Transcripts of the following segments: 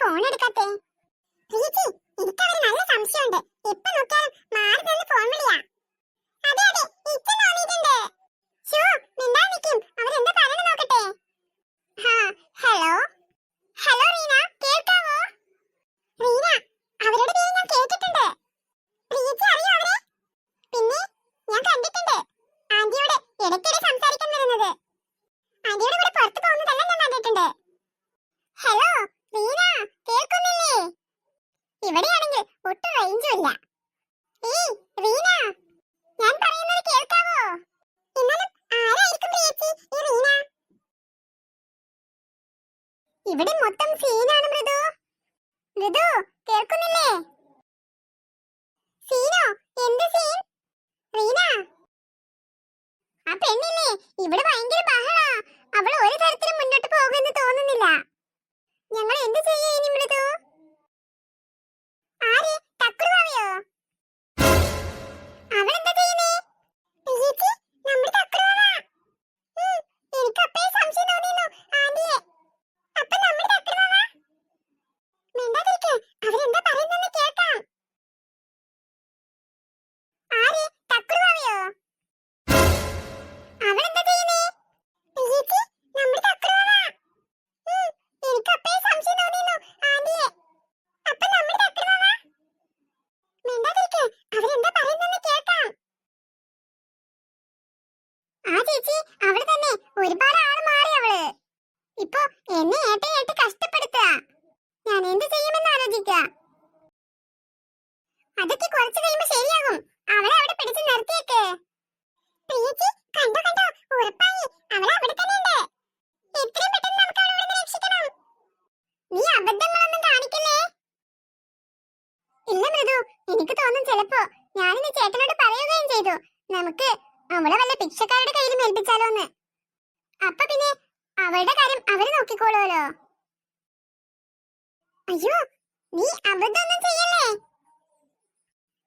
Phone എടുക്കാത്തെ? പ്രീതി എനിക്ക് അവർ നല്ല സംശയമുണ്ട്. എപ്പോ നോക്കിയാലും മാറി ഫോൺ വിളിയാ. അതെ അതെ ഇപ്പൊ തോന്നിയിട്ടുണ്ട്. ശോ മിണ്ടാ നിക്കും അവരെന്താ പറയണ നോക്കട്ടെ. ഹാ ഹലോ? ഹലോ റീന കേൾക്കാവോ? റീന അവരുടെ പേര് ഞാൻ കേട്ടിട്ടുണ്ട്. പ്രീതി അറിയോ അവരെ? പിന്നെ ഞാൻ കണ്ടിട്ടുണ്ട്. ആന്റിയോട് ഇടയ്ക്കിടെ സംസാരിക്കാൻ വരുന്നത് ആന്റിയുടെ കൂടെ പുറത്തു പോകുന്നതെല്ലാം ഞാൻ കണ്ടിട്ടുണ്ട് ഹലോ റീന കേൾക്കുന്നില്ലേ ഇവിടെയാണെങ്കിൽ ഒട്ടും റേഞ്ചും ഇല്ല ഏയ് റീന ഞാൻ പറയുന്നത് കേൾക്കാവോ എന്നാലും ആരായിരിക്കും ചേച്ചി ഈ റീന ഇവിടെ മൊത്തം സീനാണ് മൃദു. മൃദു കേൾക്കുന്നില്ലേ? സീനോ എന്ത് സീൻ റീന? ആ പെണ്ണില്ലേ ഇവിടെ ഭയങ്കര ബഹളാ. അവൾ ഒരു തരത്തിലും മുന്നോട്ട് പോകുമെന്ന് തോന്നുന്നില്ല. ഞങ്ങൾ എന്ത് ചെയ്യാ ഇനി മൃദു? എന്ത് ചെയ്യുമെന്ന് ആലോചിക്കുക. അതൊക്കെ കുറച്ചു കഴിയുമ്പോ ശരിയാകും. അവളെ അവിടെ പിടിച്ചു നിർത്തിയേക്ക്. പ്രിയച്ചി കണ്ടോ കണ്ടോ? ഉറപ്പായി. അവൾ അവിടെ തന്നെ ഉണ്ട്. എത്രയും പെട്ടെന്ന് നമുക്ക് അവളെ ഇവിടുന്ന് രക്ഷിക്കണം. നീ അബദ്ധങ്ങളൊന്നും കാണിക്കല്ലേ? ഇല്ല മൃദു. എനിക്ക് തോന്നും ചിലപ്പോ ഞാനിന്ന് ചേട്ടനോട് പറയുകയും ചെയ്തു. നമുക്ക് അവളെ വല്ല ഭിക്ഷക്കാരുടെ കയ്യിൽ ഏൽപ്പിച്ചാലോന്ന്. അപ്പൊ പിന്നെ അവളുടെ കാര്യം അവർ നോക്കിക്കോളുമല്ലോ അയ്യോ നീ അബദ്ധമൊന്നും ചെയ്യല്ലേ?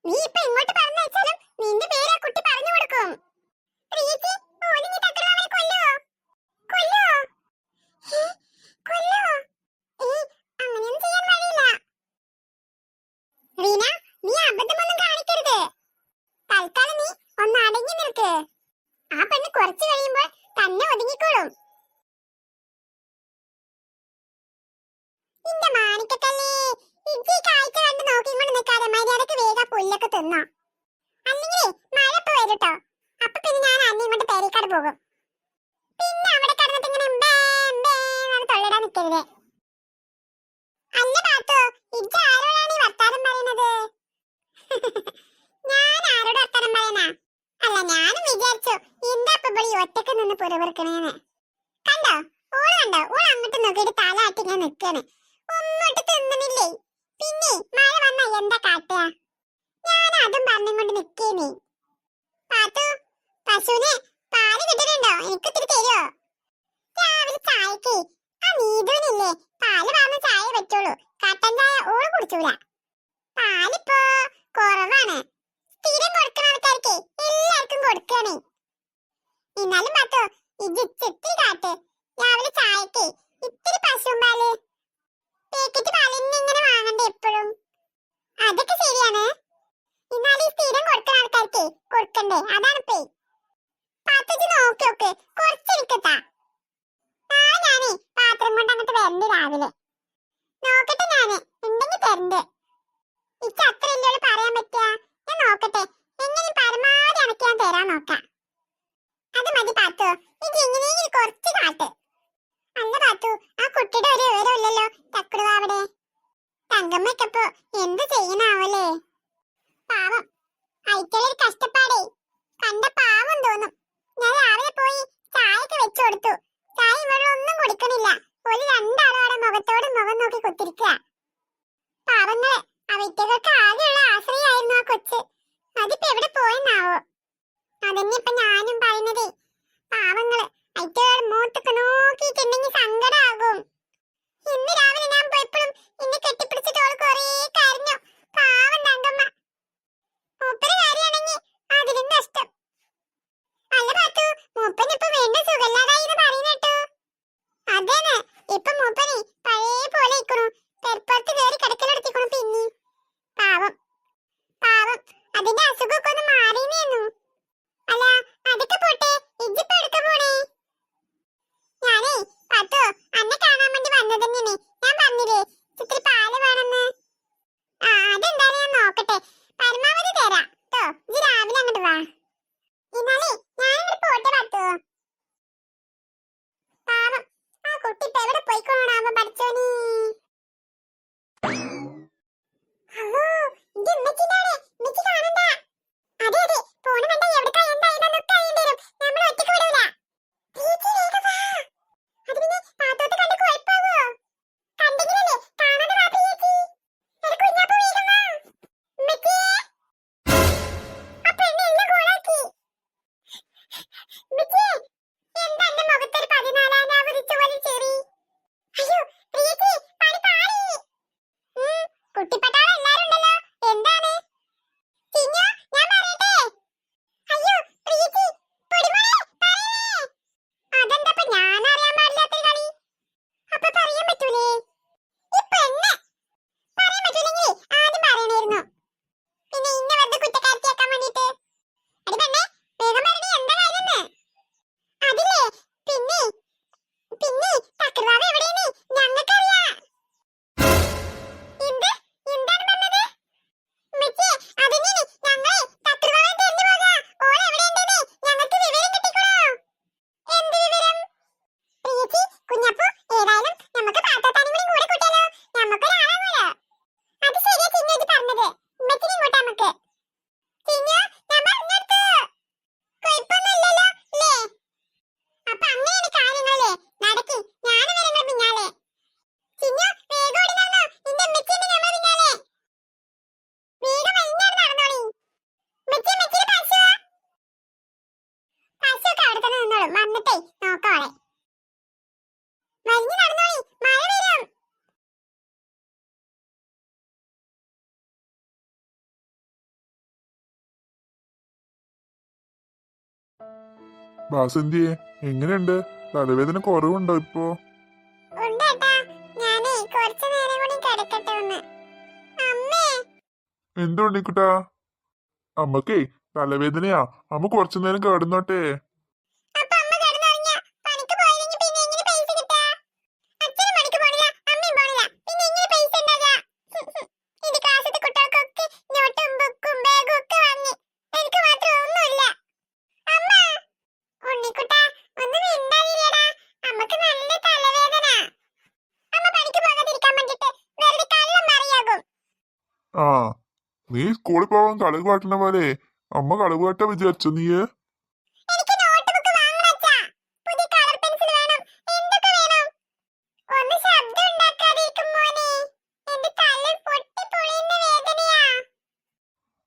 നീ ഇപ്പൊ ഇങ്ങോട്ട് പറഞ്ഞയച്ചാലും നിന്റെ പേര് ആ കുട്ടി പറഞ്ഞു കൊടുക്കും. പ്രീതി ഓനിങ്ങി തക്കടാവെ കൊല്ലോ കൊല്ലോ ഏയ് അങ്ങനെയൊന്നും ചെയ്യാൻ വഴിയില്ല റീന നീ അബദ്ധമൊന്നും കാണിക്കരുത് തൽക്കാലം നീ ഒന്ന് അടങ്ങി നിൽക്ക് ആ പെണ്ണ് കുറച്ച് കഴിയുമ്പോൾ തന്നെ ഒതുങ്ങിക്കോളും ഇന്റെ മാണിക്കക്കല്ലേ ഇജ്ജി ഈ കാഴ്ച കണ്ട് നോക്കിക്കൊണ്ട് നിൽക്കാതെ മര്യാദയ്ക്ക് വേഗം ആ പുല്ലൊക്കെ തിന്നോ അല്ലെങ്കിൽ മഴ ഇപ്പൊ പിന്നെ ഞാൻ അന്നി ഇങ്ങോട്ട് പേരേക്കാട് പോകും. പിന്നെ അവിടെ കിടന്നിട്ട് ഇങ്ങനെ ബേ ബേ എന്ന് തൊള്ളിടാൻ നിൽക്കരുത് അല്ല പാത്തോ ഇജ്ജ് ആരോടാണ് ഈ വർത്താനം പറയുന്നത്? ഞാൻ ആരോട് വർത്താനം പറയാനാ? അല്ല ഞാനും വിചാരിച്ചു എന്താ ഇപ്പൊ ഒറ്റയ്ക്ക് നിന്ന് പുറവിറക്കണേന്ന് കണ്ടോ? ഓൾ കണ്ടോ? ഓൾ അങ്ങോട്ട് നോക്കിയിട്ട് തല ആട്ടി ഞാൻ നിൽക്കണേ ഒന്നോട്ട് തിന്നണില്ലേ? പിന്നെ മഴ വന്നാ എന്താ കാട്ടുക? ഞാൻ അതും പറഞ്ഞും കൊണ്ട് നിക്കേനേ. പാത്തു പശുവിന് പാൽ കിട്ടുന്നുണ്ടോ? എനിക്ക് ഇത്തിരി തരുമോ രാവിലെ ചായക്ക് ആ നീതുവിനില്ലേ പാൽ വാർന്ന ചായ പറ്റുള്ളൂ. കട്ടൻ ചായ ഓൾ കുടിച്ചൂല. പാലിപ്പോ കുറവാണ്. സ്ഥിരം കൊടുക്കുന്ന ആൾക്കാർക്ക് എല്ലാവർക്കും കൊടുക്കണേ. എന്നാലും പാത്തു ഇത് ഇത്തിരി കാട്ട്. രാവിലെ ചായക്ക് ഇത്തിരി പശുവും പാൽ. പാക്കറ്റ് പാലിന് ഇങ്ങനെ വാങ്ങണ്ടേ എപ്പോഴും? അതൊക്കെ ശരിയാണ്. എന്നാൽ ഈ സ്ഥിരം ആൾക്കാർക്ക് കൊടുക്കണ്ടേ? അതാണ് പേ പാത്രത്തിൽ നോക്കി നോക്ക്. കുറച്ച് എനിക്കെത്താ നാളെ പാത്രം കൊണ്ട് അങ്ങോട്ട് വരണ്ട് രാവിലെ. നോക്കട്ടെ ഞാൻ. ഉണ്ടെങ്കിൽ തരണ്ട്. ഇക്ക് അത്ര പറയാൻ പറ്റുക ഞാൻ നോക്കട്ടെ. എങ്ങനെ പരമാവധി അണക്ക് ഞാൻ തരാൻ നോക്കാം. അത് മതി പാത്തു. ഇത് എങ്ങനെയെങ്കിലും കുറച്ച് കാട്ട്. അല്ല പാത്തു ആ കുട്ടിയുടെ ഒരു വിവരമില്ലല്ലോ. തക്കുടുവ അവിടെ. തങ്കമ്മയ്ക്കപ്പോ എന്ത് ചെയ്യണാവല്ലേ പാവം. അയക്കലൊരു കഷ്ടപ്പാടേ. കണ്ട പാവം തോന്നും. ഞാൻ രാവിലെ പോയി ചായയൊക്കെ വെച്ചു കൊടുത്തു. ചായ ഇവളൊന്നും കുടിക്കണില്ല. ഒരു രണ്ടാളും അവിടെ മുഖത്തോട് മുഖം നോക്കി കുത്തിരിക്കുക പാവങ്ങൾ അവറ്റകൾക്ക് ആകെയുള്ള ആശ്രയമായിരുന്നു ആ കൊച്ച്. അതിപ്പോ എവിടെ പോയെന്നാവോ? അതന്നെ ഇപ്പൊ ഞാനും は、祈り。വന്നോളും വന്നിട്ടേ നോക്കോളെ വലിഞ്ഞു നടന്നോളി മഴ വരും. ബാസന്തിയെ എങ്ങനെയുണ്ട്? തലവേദന കുറവുണ്ടോ ഇപ്പോ? എന്തുണ്ടിക്കുട്ടാ അമ്മക്കേ തലവേദനയാ. അമ്മ കുറച്ചു നേരം കിടന്നോട്ടേ. നീ സ്കൂളിൽ പോവാൻ കളവ് കാട്ടണ പോലെ. അമ്മ കളവ് കാട്ടാ വിചാരിച്ചോ നീ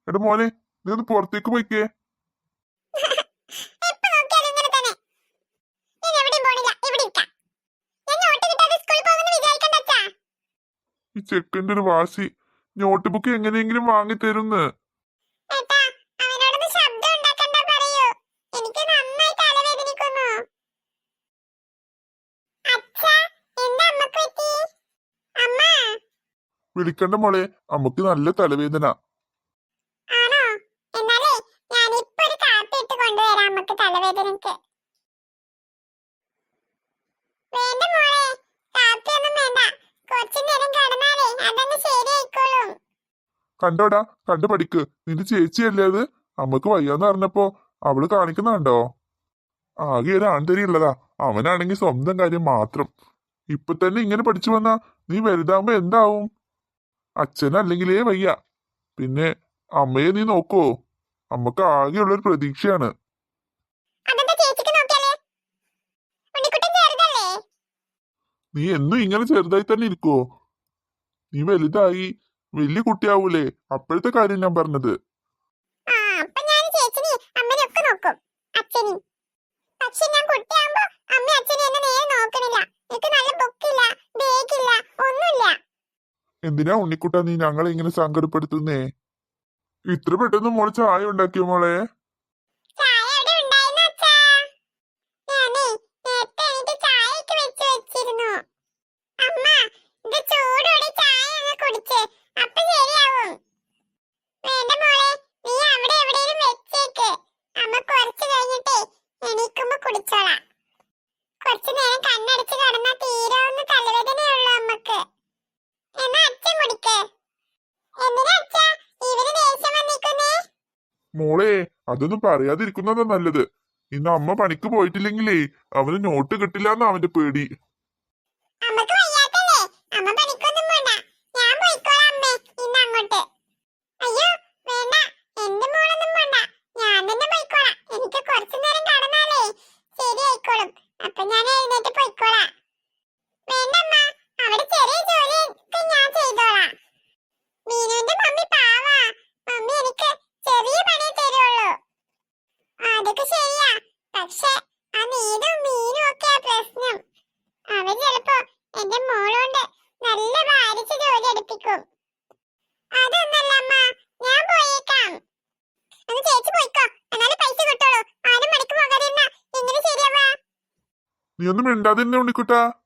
എടാ മോനെ നീ ഒന്ന് പുറത്തേക്ക് പോയിക്കേ. ഈ ചെക്കന്റെ ഒരു വാശി. നോട്ട് ബുക്ക് എങ്ങനെയെങ്കിലും വാങ്ങി തരുന്ന് വിളിക്കണ്ട മോളെ അമ്മയ്ക്ക് നല്ല തലവേദന. തലവേദനക്ക്. കണ്ടോടാ കണ്ടു പഠിക്ക് നിന്റെ ചേച്ചിയല്ലേ അത്? അമ്മയ്ക്ക് വയ്യാന്ന് പറഞ്ഞപ്പോ അവൾ കാണിക്കുന്നുണ്ടോ? ആകെ ഒരു ആൺതരി ഉള്ളതാ. അവനാണെങ്കിൽ സ്വന്തം കാര്യം മാത്രം. ഇപ്പൊ തന്നെ ഇങ്ങനെ പഠിച്ചു വന്നാ നീ വലുതാവുമ്പോ എന്താവും? അച്ഛനല്ലെങ്കിലേ വയ്യ. പിന്നെ അമ്മയെ നീ നോക്കോ അമ്മയ്ക്ക് ആകെയുള്ളൊരു പ്രതീക്ഷയാണ്. നീ എന്നും ഇങ്ങനെ ചെറുതായി തന്നെ ഇരിക്കുവോ? നീ വലുതായി വലിയ കുട്ടിയാവൂലേ? അപ്പോഴത്തെ കാര്യം ഞാൻ പറഞ്ഞത്. ഞാൻ അമ്മ നേരെ നോക്കണില്ല. എനിക്ക് നല്ല ബുക്കില്ല ഒന്നുമില്ല. എന്തിനാ ഉണ്ണിക്കുട്ട നീ ഞങ്ങളെ ഇങ്ങനെ സങ്കടപ്പെടുത്തുന്നേ? ഇത്ര പെട്ടെന്ന് മോളെ ചായ ഉണ്ടാക്കിയോ മോളെ? അപ്പൊ ശരിയാവും. വേണ്ട മോളെ നീ അവിടെ എവിടെയും വെച്ചേക്ക്. അമ്മ കുറച്ച് കഴിഞ്ഞിട്ടേ എണീക്കുമ്പോ കുടിച്ചോളാം. കുറച്ചു നേരം കണ്ണടച്ച് കിടന്നാ തീരാവുന്ന തലവേദനയുള്ളൂ അമ്മയ്ക്ക്. എന്നാ അച്ഛൻ കുടിക്ക്? എന്തിനാ അച്ഛാ? ഇവർ ദേഷ്യം വന്നിക്കുന്നേ മോളെ അതൊന്നും പറയാതിരിക്കുന്നതാ നല്ലത്. ഇന്ന് അമ്മ പണിക്ക് പോയിട്ടില്ലെങ്കിലേ അവന് നോട്ട് കിട്ടില്ലാന്ന് അവന്റെ പേടി. അമ്മയ്ക്ക് വയ്യാത്തല്ലേ? അമ്മ പണിക്കൊന്നും പോണ്ട ഞാൻ പോയിക്കോളാം അമ്മേ ഇന്ന് അങ്ങോട്ട് അയ്യോ വേണ്ട എന്റെ മോളൊന്നും പോണ്ട ഞാൻ തന്നെ പോയിക്കോളാം എനിക്ക് കുറച്ചു നേരം കടന്നാലേ ശരിയായിക്കോളും അപ്പൊ ഞാൻ എഴുന്നേറ്റ് പോയിക്കോളാം. വേണ്ടമ്മ അവിടെ ചെറിയ ജോലിയൊക്കെ ഞാൻ ചെയ്തോളാം മീനുവിന്റെ മമ്മി പാവാ മമ്മി എനിക്ക് ചെറിയ പണിയെ തരുള്ളൂ അതൊക്കെ ശരിയാ പക്ഷെ ആ നീരും മീനും ഒക്കെയാ പ്രശ്നം അവൻ ചിലപ്പോ എന്റെ മോളോണ്ട് നല്ല ഭാരിച്ച ജോലി എടുപ്പിക്കും അതൊന്നല്ല അമ്മ ഞാൻ പോയേക്കാം ഒന്ന് ചേച്ചി പോയിക്കോ എന്നാലും പൈസ കിട്ടുള്ളൂ ആരും മണിക്ക് പോകാതിരുന്ന എങ്ങനെ ശരിയാവാ നീ ഒന്നും മിണ്ടാതിരുന്നെ ഉണ്ണിക്കുട്ടാ.